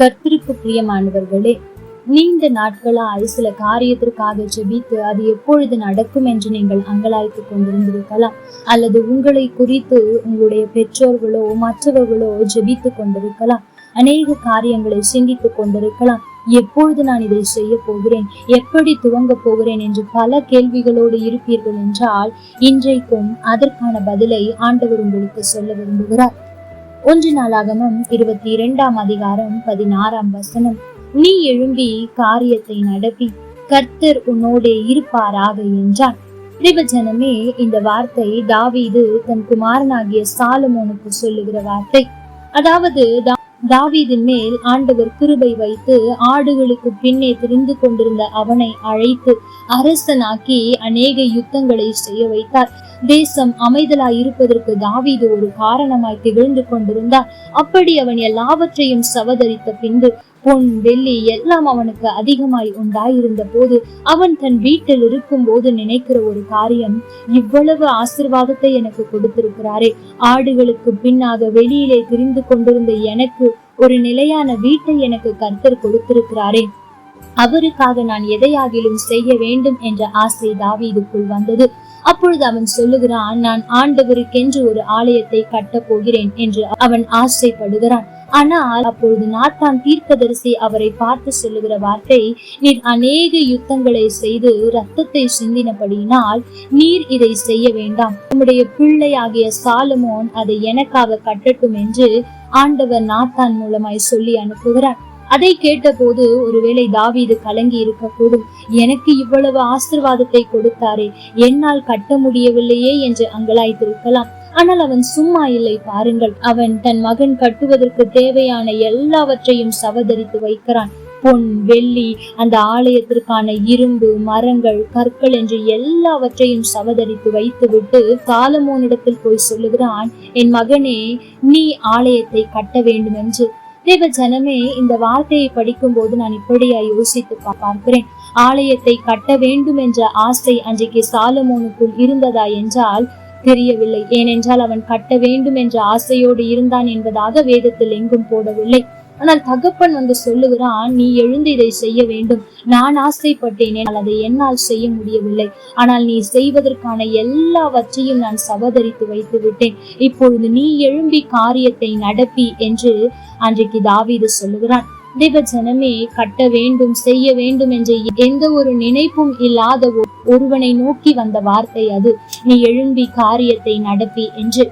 கர்த்தருக்கு பிரியமானவர்களே நீண்ட நாட்களாய் சில காரியத்திற்காக ஜெபித்து அது எப்பொழுது நடக்கும் என்று நீங்கள் அங்கலாய்த்து கொண்டிருந்திருக்கலாம். அல்லது உங்களை குறித்து உங்களுடைய பெற்றோர்களோ மற்றவர்களோ ஜெபித்துக் கொண்டிருக்கலாம். அநேக காரியங்களை சிந்தித்துக் கொண்டிருக்கலாம். எப்பொழுது நான் இதை செய்ய போகிறேன்? எப்படி துவங்க போகிறேன் என்று பல கேள்விகளோடு இருப்பீர்கள் என்றால் இன்றைக்கும் அதற்கான பதிலை ஆண்டவர் உங்களுக்கு சொல்ல விரும்புகிறார். ஒன்று நாளாகமம் இருபத்தி இரண்டாம் அதிகாரம் பதினாறாம் வசனம். நீ எழும்பி காரியத்தை நடப்பி கர்த்தர் உன்னோடே இருப்பாராக என்றான் தேவஜனமே இந்த வார்த்தை தாவீது தன் குமாரனாகிய சாலமோனுக்கு சொல்லுகிற வார்த்தை. அதாவது தாவீதின் மேல் ஆண்டவர் கிருபை வைத்து ஆடுகளுக்கு பின்னே திரிந்து கொண்டிருந்த அவனை அழைத்து அரசனாக்கி அநேக யுத்தங்களை செய்ய வைத்தார். தேசம் அமைதலாய் இருப்பதற்கு தாவீது ஒரு காரணமாய் திகழ்ந்து கொண்டிருந்தார். அப்படி அவன் எல்லாவற்றையும் சவதரித்த பின்பு பொன் வெள்ளி எல்லாம் அவனுக்கு அதிகமாய் உண்டாயிருந்த போது அவன் தன் வீட்டில் இருக்கும் போது நினைக்கிற ஒரு காரியம் இவ்வளவு ஆசிர்வாதத்தை எனக்கு கொடுத்திருக்கிறாரே. ஆடுகளுக்கு பின்னாக வெளியிலே திரிந்து கொண்டிருந்த எனக்கு ஒரு நிலையான வீட்டை எனக்கு கர்த்தர் கொடுத்திருக்கிறாரே. அவருக்காக நான் எதையாகிலும் செய்ய வேண்டும் என்ற ஆசை தாவீதுக்குள் வந்தது. அப்பொழுது அவன் சொல்லுகிறான் நான் ஆண்டவருக்கென்று ஒரு ஆலயத்தை கட்டப் போகிறேன் என்று அவன் ஆசைப்படுகிறான். ஆனால் அப்பொழுது நாத்தான் தீர்க்கதரிசி அவரை பார்த்து சொல்லுகிற வார்த்தை நீர் அநேக யுத்தங்களை செய்து ரத்தத்தை சிந்தினபடியினால் நீர் இதை செய்ய வேண்டாம். உம்முடைய பிள்ளையாகிய சாலமோன் அதை எனக்காக கட்டட்டும் என்று ஆண்டவர் நாத்தான் மூலமாய் சொல்லி அனுப்புகிறார். அதை கேட்டபோது ஒருவேளை தாவீது கலங்கி இருக்கக்கூடும் எனக்கு இவ்வளவு ஆசிர்வாதத்தை கொடுத்தாரே என்னால் கட்ட முடியவில்லையே என்று அங்கலாய்த்திருக்கலாம். ஆனால் அவன் சும்மா இல்லை பாருங்கள். அவன் தன் மகன் கட்டுவதற்கு தேவையான எல்லாவற்றையும் சவதரித்து வைக்கிறான். பொன் வெள்ளி அந்த ஆலயத்திற்கான இரும்பு மரங்கள் கற்கள் என்று எல்லாவற்றையும் சவதரித்து வைத்துவிட்டு காலமோனிடத்தில் போய் சொல்லுகிறான் என் மகனே நீ ஆலயத்தை கட்ட வேண்டும் என்று தேவ ஜனமே இந்த வார்த்தையை படிக்கும் போது நான் இப்படியா யோசித்து பார்க்கிறேன். ஆலயத்தை கட்ட வேண்டும் என்ற ஆசை அன்றைக்கு சாலமோனுக்குள் இருந்ததா என்றால் தெரியவில்லை. ஏனென்றால் அவன் கட்ட வேண்டும் என்ற ஆசையோடு இருந்தான் என்பதாக வேதத்தில் எங்கும் போடவில்லை. ஆனால் தகப்பன் வந்து சொல்லுகிறான் நீ எழுந்து இதை செய்ய வேண்டும். நான் ஆசைப்பட்டேன் அதை என்னால் செய்ய முடியவில்லை. ஆனால் நீ செய்வதற்கான எல்லாவற்றையும் நான் சபதரித்து வைத்து விட்டேன். இப்பொழுது நீ எழும்பி காரியத்தை நடப்பி என்று அன்றைக்கு தாவீது சொல்லுகிறான். தேவ ஜனமே கட்ட வேண்டும் செய்ய வேண்டும் என்ற எந்த ஒரு நினைப்பும் இல்லாத ஒருவனை நோக்கி வந்த வார்த்தை அது. நீ எழும்பி காரியத்தை நடப்பி என்று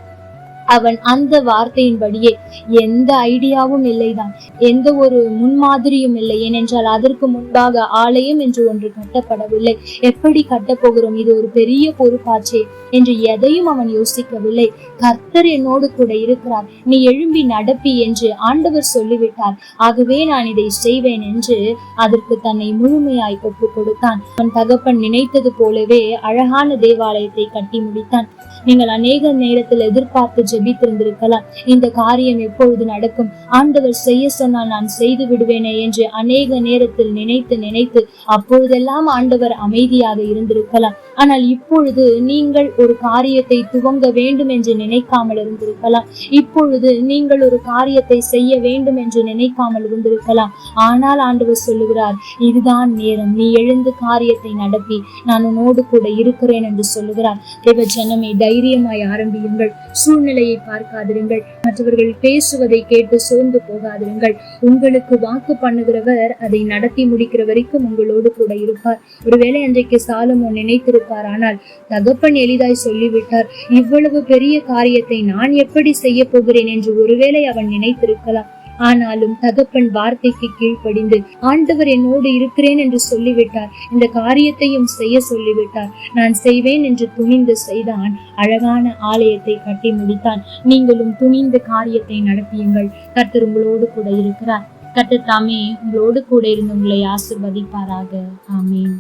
அவன் அந்த வார்த்தையின்படியே. எந்த ஐடியாவும் இல்லைதான். எந்த ஒரு முன்மாதிரியும் இல்லை. ஏனென்றால் அதற்கு முன்பாக ஆலயம் என்று ஒன்று கட்டப்படவில்லை. எப்படி கட்டப்போகிறோம் இது ஒரு பெரிய பொறுப்பாச்சே என்று எதையும் அவன் யோசிக்கவில்லை. கர்த்தர் என்னோடு கூட இருக்கிறார். நீ எழும்பி நடப்பி என்று ஆண்டவர் சொல்லிவிட்டார். ஆகவே நான் இதை செய்வேன் என்று அதற்கு தன்னை முழுமையாய் ஒப்பு கொடுத்தான். அவன் தகப்பன் நினைத்தது போலவே அழகான தேவாலயத்தை கட்டி முடித்தான். நீங்கள் அநேக நேரத்தில் எதிர்பார்த்து ஜெபித்திருந்திருக்கலாம். இந்த காரியம் எப்பொழுது நடக்கும்? ஆண்டவர் செய்ய சொன்னால் நான் செய்து விடுவேனே என்று அநேக நேரத்தில் நினைத்து நினைத்து அப்பொழுதெல்லாம் ஆண்டவர் அமைதியாக இருந்திருக்கலாம். ஆனால் இப்பொழுது நீங்கள் ஒரு காரியத்தை துவங்க வேண்டும் என்று நினைக்காமல் இருந்திருக்கலாம். இப்பொழுது நீங்கள் ஒரு காரியத்தை செய்ய வேண்டும் என்று நினைக்காமல் இருந்திருக்கலாம். ஆனால் ஆண்டவர் சொல்லுகிறார் இதுதான் நேரம். நீ எழுந்து காரியத்தை நடத்தி நான் உன்னோடு கூட இருக்கிறேன் என்று சொல்லுகிறார். தேவ ஜனமே தைரியமாய் ஆரம்பியுங்கள். சூழ்நிலையை பார்க்காதிருங்கள். மற்றவர்கள் பேசுவதை கேட்டு சோர்ந்து போகாதிருங்கள். உங்களுக்கு வாக்கு பண்ணுகிறவர் அதை நடத்தி முடிக்கிற வரைக்கும் உங்களோடு கூட இருப்பார். ஒருவேளை அன்றைக்கு சாலமோ நினைத்திருப்பார் ஆனால் தகப்பன் எளிதாய் சொல்லிவிட்டார் இவ்வளவு பெரிய காரியத்தை நான் எப்படி செய்ய போகிறேன்? என்று ஒருவேளை அவன் நினைத்திருக்கலாம். ஆனாலும் தகப்பன் வார்த்தைக்கு கீழ்ப்படிந்து ஆண்டவர் என்னோடு இருக்கிறேன் என்று சொல்லிவிட்டார். இந்த காரியத்தையும் செய்ய சொல்லிவிட்டார். நான் செய்வேன் என்று துணிந்து செய்தான். அழகான ஆலயத்தை கட்டி முடித்தான். நீங்களும் துணிந்து காரியத்தை நடத்தியுங்கள். கர்த்தர் உங்களோடு கூட இருக்கிறார். கர்த்தர் தாமே உங்களோடு கூட இருந்து உங்களை ஆசிர்வதிப்பாராக. ஆமீன்.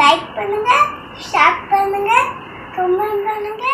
லைக் பண்ணுங்க ஷேர் பண்ணுங்க கமெண்ட் பண்ணுங்க.